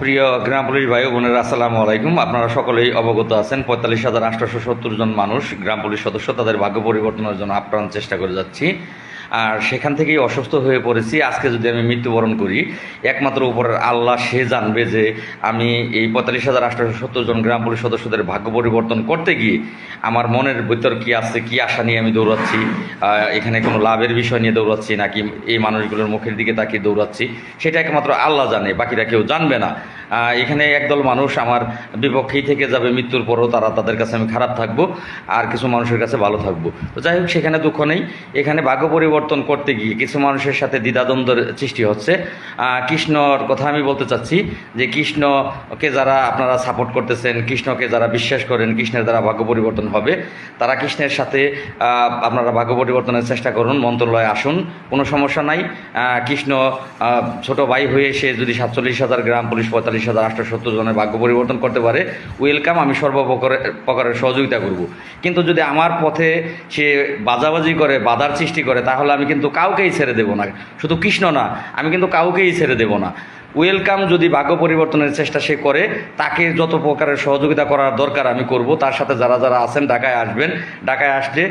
প্রিয় গ্রাম পুলিশ ভাই বোনেরা, আসসালামু আলাইকুম। আপনারা সকলেই অবগত আছেন, পঁয়তাল্লিশ হাজার আটশোশো সত্তর জন মানুষ, গ্রাম পুলিশ সদস্য, তাদের ভাগ্য পরিবর্তনের জন্য আপ্রাণ চেষ্টা করে যাচ্ছি। আর সেখান থেকেই অসুস্থ হয়ে পড়েছি। আজকে যদি আমি মৃত্যুবরণ করি, একমাত্র উপরের আল্লাহ সে জানবে যে আমি এই পঁয়তাল্লিশ হাজার আটশোশো সত্তর জন গ্রাম পুলিশ সদস্যদের ভাগ্য পরিবর্তন করতে গিয়ে আমার মনের ভিতর কি আছে, কি আশা নিয়ে আমি দৌড়াচ্ছি এখানে কোনো লাভের বিষয় নিয়ে দৌড়াচ্ছি নাকি এই মানুষগুলোর মুখের দিকে তাকিয়ে দৌড়াচ্ছি, সেটা একমাত্র আল্লাহ জানে, বাকিরা কেউ জানবে না। এখানে একদল মানুষ আমার বিপক্ষেই থেকে যাবে, মৃত্যুর পরও তারা তাদের কাছে আমি খারাপ থাকব আর কিছু মানুষের কাছে ভালো থাকব। তো যাই হোক, সেখানে দুঃখ নেই। এখানে ভাগ্য পরিবর্তন করতে গিয়ে কিছু মানুষের সাথে দ্বিধাদ্বন্দ্বের সৃষ্টি হচ্ছে। কৃষ্ণর কথা আমি বলতে চাচ্ছি যে কৃষ্ণকে যারা আপনারা সাপোর্ট করতেছেন, কৃষ্ণকে যারা বিশ্বাস করেন, কৃষ্ণের দ্বারা ভাগ্য পরিবর্তন হবে, তারা কৃষ্ণের সাথে আপনারা ভাগ্য পরিবর্তনের চেষ্টা করুন, মন্ত্রণালয়ে আসুন, কোনো সমস্যা নাই। কৃষ্ণ ছোট ভাই হয়ে সে যদি সাতচল্লিশ হাজার গ্রাম পুলিশ পঁয়তাল্লিশ হাজার সত্তর জনের ভাগ্য পরিবর্তন করতে পারে ওয়েলকাম আমি সর্বপ্রকারের প্রকারের সহযোগিতা করব। কিন্তু যদি আমার পথে সে বাজাবাজি করে, বাধার সৃষ্টি করে, তাহলে আমি কিন্তু কাউকেই ছেড়ে দেব না। শুধু কৃষ্ণ না, আমি কিন্তু কাউকেই ছেড়ে দেব না। ওয়েলকাম যদি ভাগ্য পরিবর্তনের চেষ্টা সে করে, তাকে যত প্রকারের সহযোগিতা করার দরকার আমি করব। তার সাথে যারা যারা আছেন, ঢাকায় আসবেন, ঢাকায় আসলে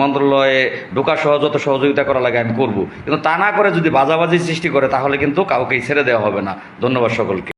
মন্ত্রণালয়ে ঢোকা সহ যত সহযোগিতা করা লাগে আমি করব। কিন্তু তা না করে যদি বাজাবাজি সৃষ্টি করে, তাহলে কিন্তু কাউকেই ছেড়ে দেওয়া হবে না। ধন্যবাদ সকলকে।